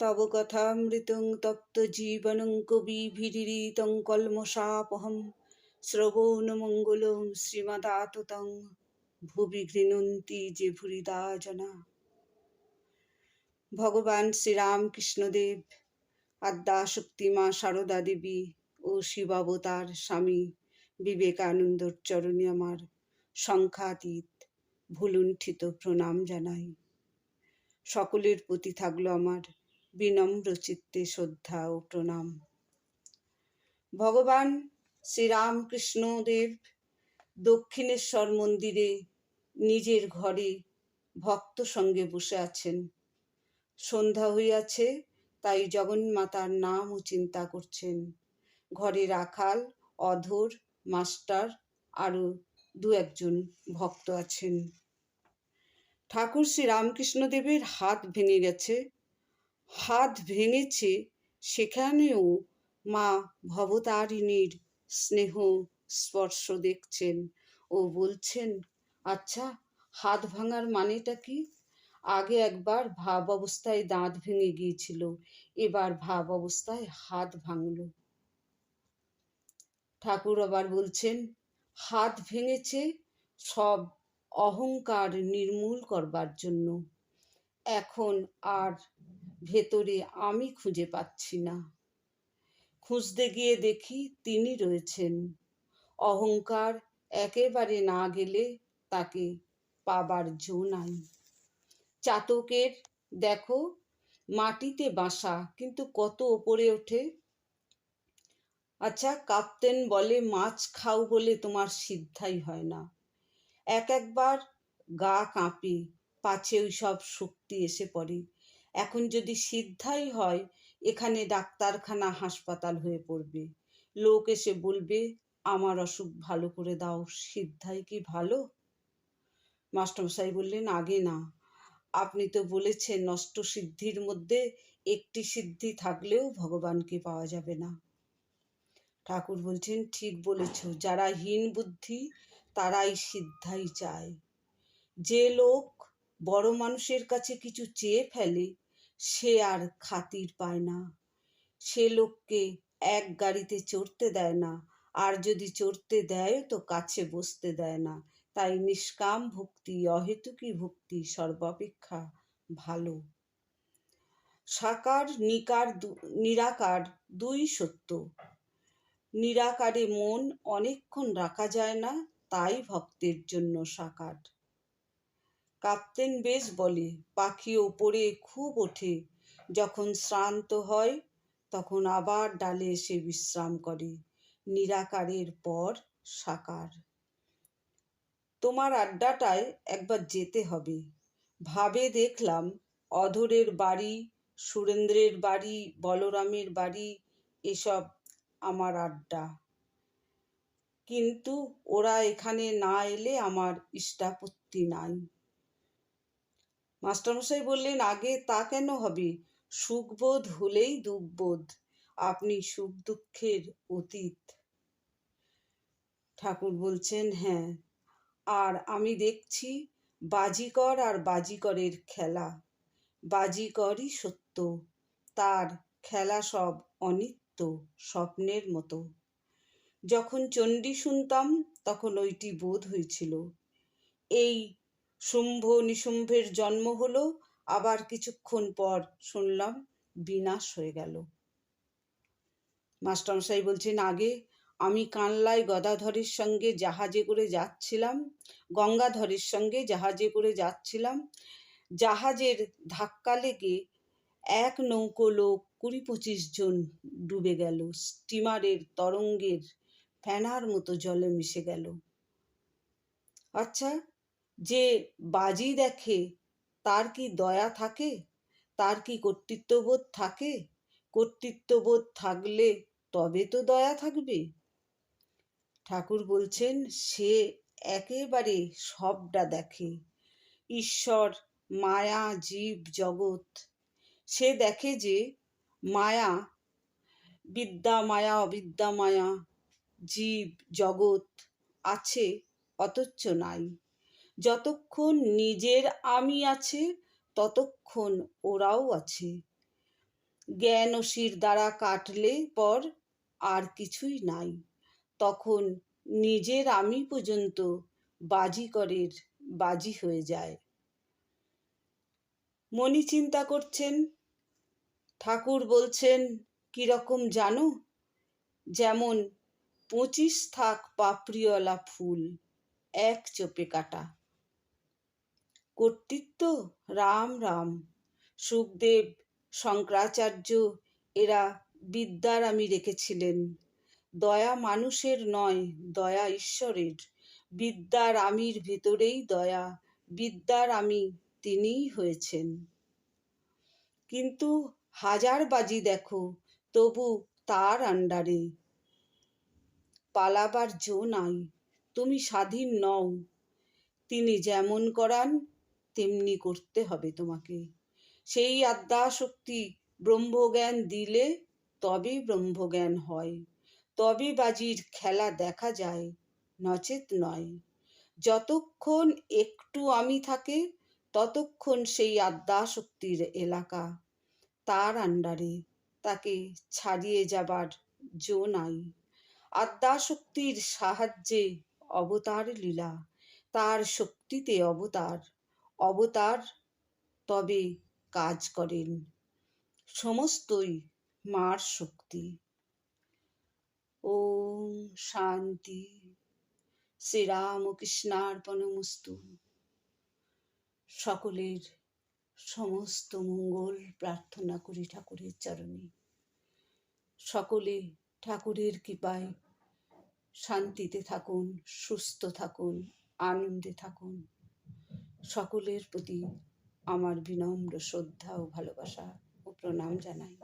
তব কথামৃতং তপ্ত জীবনং কবিভিরিতং কলমশাপহম শ্রবণমঙ্গলং শ্রীমদাততং ভুবি ঘৃণন্তি যে ভুরিদা জনা ভগবান শ্রীরামকৃষ্ণদেব আদ্যাশক্তি মা সারদা দেবী ও শিবাবতার স্বামী বিবেকানন্দর চরণে আমার সংখ্যাতীত ভুলুণ্ঠিত প্রণাম জানাই। সকলের প্রতি থাকল আমার বিনম্র চিত্তে শ্রদ্ধা ও প্রণাম। ভগবান শ্রীরামকৃষ্ণদেব দক্ষিণেশ্বর মন্দিরে নিজের ঘরে ভক্ত সঙ্গে বসে আছেন। সন্ধ্যা হইয়াছে, তাই জগন্মাতার নাম ও চিন্তা করছেন। ঘরে রাখাল, অধর, মাস্টার আরও দু একজন ভক্ত আছেন। ঠাকুর শ্রী রামকৃষ্ণদেবের হাত ভেঙে গেছে হাত ভেঙেছে সেখানেও মা ভবতারিণীর স্নেহ স্পর্শ দেখছেন। ও বলছেন আচ্ছা হাত ভাঙার মানেটা কি? আগে একবার ভাব অবস্থায় দাঁত ভেঙে গিয়েছিল, এবার ভাব অবস্থায় হাত ভাঙল। ঠাকুর আবার বলছেন, হাত ভেঙেছে সব অহংকার নির্মূল করবার জন্য। এখন আর ভেতরে আমি খুঁজে পাচ্ছি না। খুঁজতে গিয়ে দেখি তিনি রয়েছেন। অহংকার একেবারে না গেলে তাকে পাবার জো নাই। চাতকের, দেখো, মাটিতে বাসা, কিন্তু কত ওপরে ওঠে? আচ্ছা কাপ্তেন বলে মাছ খাও বলে তোমার সিদ্ধাই হয় না। এক একবার গা কাঁপে, পাছে ওই সব শক্তি এসে পড়ে। এখন যদি সিদ্ধাই হয়, এখানে ডাক্তারখানা হাসপাতাল হয়ে পড়বে। লোক এসে বলবে, আমার অসুখ ভালো করে দাও, সিদ্ধাই কি ভালো? মাস্টারমশাই বললেন, আগে না। আপনি তো বলেছেন নষ্ট সিদ্ধির মধ্যে একটি সিদ্ধি থাকলেও ভগবানকে পাওয়া যাবে না। ঠাকুর বলছেন, ঠিক বলেছ, যারা হীন বুদ্ধি, তারাই সিদ্ধাই চায়। যে লোক বড় মানুষের কাছে কিছু চেয়ে ফেলে সে আর খাতির পায় না। সে লোককে এক গাড়িতে চড়তে দেয় না। আর যদি চড়তে দেয়, তো কাছে বসতে দেয় না। তাই নিষ্কাম ভক্তি, অহেতুকী ভক্তি সর্বাপেক্ষা ভালো। সাকার, নিকার নিরাকার দুই সত্য। নিরাকারে মন অনেকক্ষণ রাখা যায় না, তাই ভক্তের জন্য সাকার। কাপ্তেন বেশ বলে, পাখি ওপরে খুব ওঠে। যখন শ্রান্ত হয়, তখন আবার ডালে এসে বিশ্রাম করে। নিরাকারের পর সাকার। তোমার আড্ডাটায় একবার যেতে হবে। ভাবে দেখলাম, অধরের বাড়ি, সুরেন্দ্রের বাড়ি, বলরামের বাড়ি, এসব আমার আড্ডা। কিন্তু ওরা এখানে না এলে আমার ইষ্টাপত্তি নাই। মাস্টারমশাই বললেন, আগে তা কেন হবে? সুখবোধ হলেই দুঃখবোধ। আপনি সুখ দুঃখের অতীত। ঠাকুর বলছেন হ্যাঁ আর আমি দেখছি বাজিকর আর বাজিকরের খেলা। বাজিকরই সত্য, তার খেলা সব অনিত্য স্বপ্নের মতো। যখন চণ্ডী শুনতাম, তখন ওইটি বোধ হয়েছিল। এই শুম্ভ নিশুম্ভের জন্ম হলো, আবার কিছুক্ষণ পর শুনলাম বিনাশ হয়ে গেল। মাস্টারমশাই বলছেন, আগে আমি কানলায় গদাধরের সঙ্গে জাহাজে করে যাচ্ছিলাম, গঙ্গাধরের সঙ্গে জাহাজে করে যাচ্ছিলাম। জাহাজের ধাক্কা লেগে এক নৌকো লোক কুড়ি পঁচিশ জন ডুবে গেল। স্টিমারের তরঙ্গের ফ্যানার মতো জলে মিশে গেল। আচ্ছা যে বাজি দেখে তার কি দয়া থাকে? তার কি কর্তৃত্ববোধ থাকে? কর্তৃত্ববোধ থাকলে তবে তো দয়া থাকবে। ঠাকুর বলছেন, সে একেবারে সবটা দেখে। ঈশ্বর, মায়া, জীব, জগৎ। সে দেখে যে মায়া, বিদ্যা মায়া, অবিদ্যা মায়া, জীব, জগৎ আছে, অথচ নাই। যতক্ষণ নিজের আমি আছে, ততক্ষণ ওরাও আছে। জ্ঞান শির দ্বারা কাটলে পর আর কিছুই নাই। তখন নিজের আমি পর্যন্ত বাজিকরের বাজি হয়ে যায়। মনি চিন্তা করছেন, ঠাকুর বলছেন কীরকম জানো? যেমন পঁচিশ থাক পাপড়িওয়ালা ফুল, এক চোপে কাটা। কর্তৃত্ব? রাম রাম। সুখদেব, শঙ্করাচার্য, এরা বিদ্যার আমি রেখেছিলেন। দয়া মানুষের নয়, দয়া ঈশ্বরের। বিদ্যার আমির ভেতরেই দয়া, বিদ্যার আমি তিনিই হয়েছেন। কিন্তু হাজার বাজি দেখো, তবু তার আন্ডারে। পালাবার জো নাই, তুমি স্বাধীন নও। তিনি যেমন করান তেমনি করতে হবে তোমাকে। সেই আদ্যাশক্তি ব্রহ্মজ্ঞান দিলে তবে ব্রহ্মজ্ঞান হয়। তবে বাজির খেলা দেখা যায়, নচেত নয়। যতক্ষণ একটু আমি থাকে, ততক্ষণ সেই আদ্যাশক্তির এলাকা। তার আন্ডারে তাকে ছাড়িয়ে যাবার জো নাই। আদ্যাশক্তির সাহায্যে অবতার লীলা, তার শক্তিতে অবতার। অবতার তবে কাজ করেন। সমস্তই মার শক্তি। ওম শান্তি। শ্রীরামকৃষ্ণার্পণমস্তু। সকলের সমস্ত মঙ্গল প্রার্থনা করি ঠাকুরের চরণে। সকলে ঠাকুরের কৃপায় শান্তিতে থাকুন, সুস্থ থাকুন, আনন্দে থাকুন। সকলের প্রতি আমার বিনম্র শ্রদ্ধা ও ভালোবাসা ও প্রণাম জানাই।